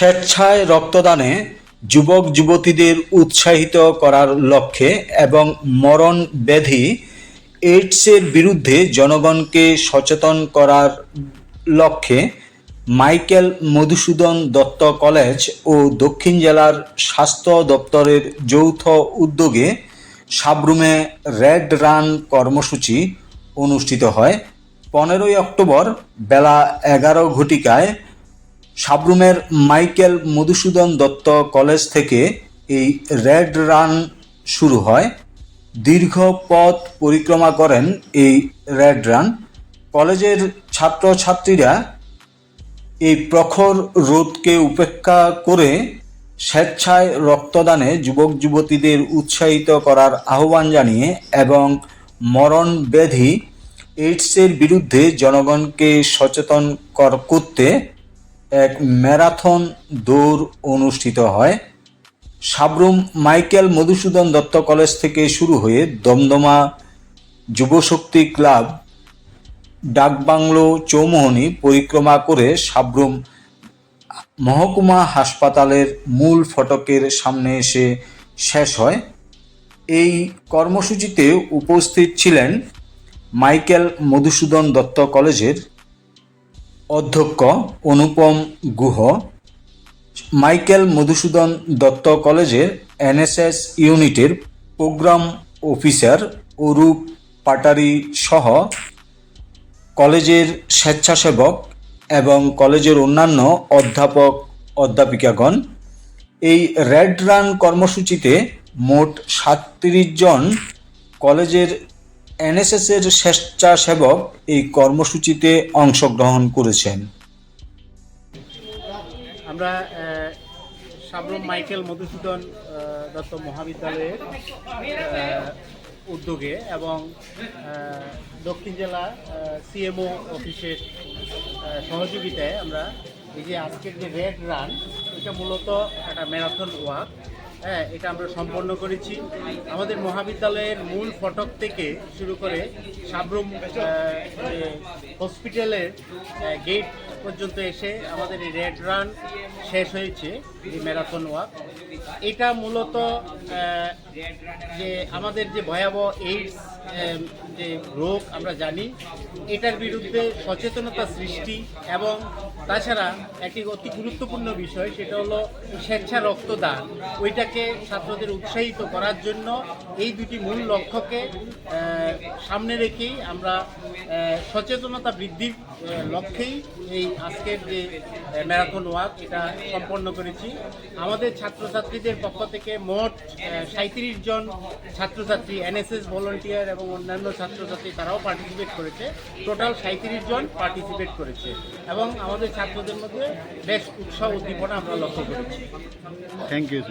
স্বেচ্ছায় রক্তদানে যুবক যুবতীদের উৎসাহিত করার লক্ষ্যে এবং মরণ ব্যাধি এইডসের বিরুদ্ধে জনগণকে সচেতন করার লক্ষ্যে মাইকেল মধুসূদন দত্ত কলেজ ও দক্ষিণ জেলার স্বাস্থ্য দপ্তরের যৌথ উদ্যোগে সাবরুমে রেড রান কর্মসূচি অনুষ্ঠিত হয়। পনেরোই অক্টোবর বেলা এগারো ঘটিকায় সাবরুমের মাইকেল মধুসূদন দত্ত কলেজ থেকে এই রেড রান শুরু হয়। দীর্ঘ পথ পরিক্রমা করেন এই রেড রান। কলেজের ছাত্রছাত্রীরা এই প্রখর রোদকে উপেক্ষা করে স্বেচ্ছায় রক্তদানে যুবক যুবতীদের উৎসাহিত করার আহ্বান জানিয়ে এবং মরণ ব্যাধি এইডসের বিরুদ্ধে জনগণকে সচেতন কর, করতে এক ম্যারাথন দৌড় অনুষ্ঠিত হয়। সাবরুম মাইকেল মধুসূদন দত্ত কলেজ থেকে শুরু হয়ে দমদমা যুবশক্তি ক্লাব, ডাকবাংলো চৌমোহনী পরিক্রমা করে সাবরুম মহকুমা হাসপাতালের মূল ফটকের সামনে এসে শেষ হয়। এই কর্মসূচিতে উপস্থিত ছিলেন মাইকেল মধুসূদন দত্ত কলেজের অধ্যক্ষ অনুপম গুহ, মাইকেল মধুসূদন দত্ত কলেজের এনএসএস ইউনিটের প্রোগ্রাম অফিসার অরূপ পাটারি সহ কলেজের স্বেচ্ছাসেবক এবং কলেজের অন্যান্য অধ্যাপক অধ্যাপিকাগণ। এই রেড রান কর্মসূচিতে মোট সাতত্রিশ জন কলেজের এনএসএসের স্বেচ্ছাসেবক এই কর্মসূচিতে অংশগ্রহণ করেছেন। আমরা সাবরুম মাইকেল মধুসূদন দত্ত মহাবিদ্যালয়ের উদ্যোগে এবং দক্ষিণ জেলা সিএমও অফিসের সহযোগিতায় আমরা এই যে আজকের যে রেড রান, এটা মূলত একটা ম্যারাথন ওয়াক। হ্যাঁ এটা আমরা সম্পন্ন করেছি। আমাদের মহাবিদ্যালয়ের মূল ফটক থেকে শুরু করে সাবরুম হসপিটালের গেট পর্যন্ত এসে আমাদের এই রেড রান শেষ হয়েছে, এই ম্যারাথন ওয়াক। এটা মূলত যে আমাদের যে ভয়াবহ এইডস যে রোগ আমরা জানি, এটার বিরুদ্ধে সচেতনতা সৃষ্টি এবং তাছাড়া একটি অতি গুরুত্বপূর্ণ বিষয়, সেটা হলো স্বেচ্ছা রক্তদান। ওইটাকে ছাত্রদের উৎসাহিত করার জন্য এই দুটি মূল লক্ষ্যকে সামনে রেখেই আমরা সচেতনতা বৃদ্ধির লক্ষ্যেই এই আজকের যে ম্যারাথন ওয়াক, এটা সম্পন্ন করেছি। আমাদের ছাত্রছাত্রীদের পক্ষ থেকে মোট সাঁত্রিশ জন ছাত্রছাত্রী, এনএসএস ভলান্টিয়ার এবং অন্যান্য ছাত্রছাত্রী তারাও পার্টিসিপেট করেছে। টোটাল সাঁত্রিশ জন পার্টিসিপেট করেছে। এবং আমাদের ছাত্রদের মধ্যে বেশ উৎসাহ উদ্দীপনা আমরা লক্ষ্য করেছি। Thank you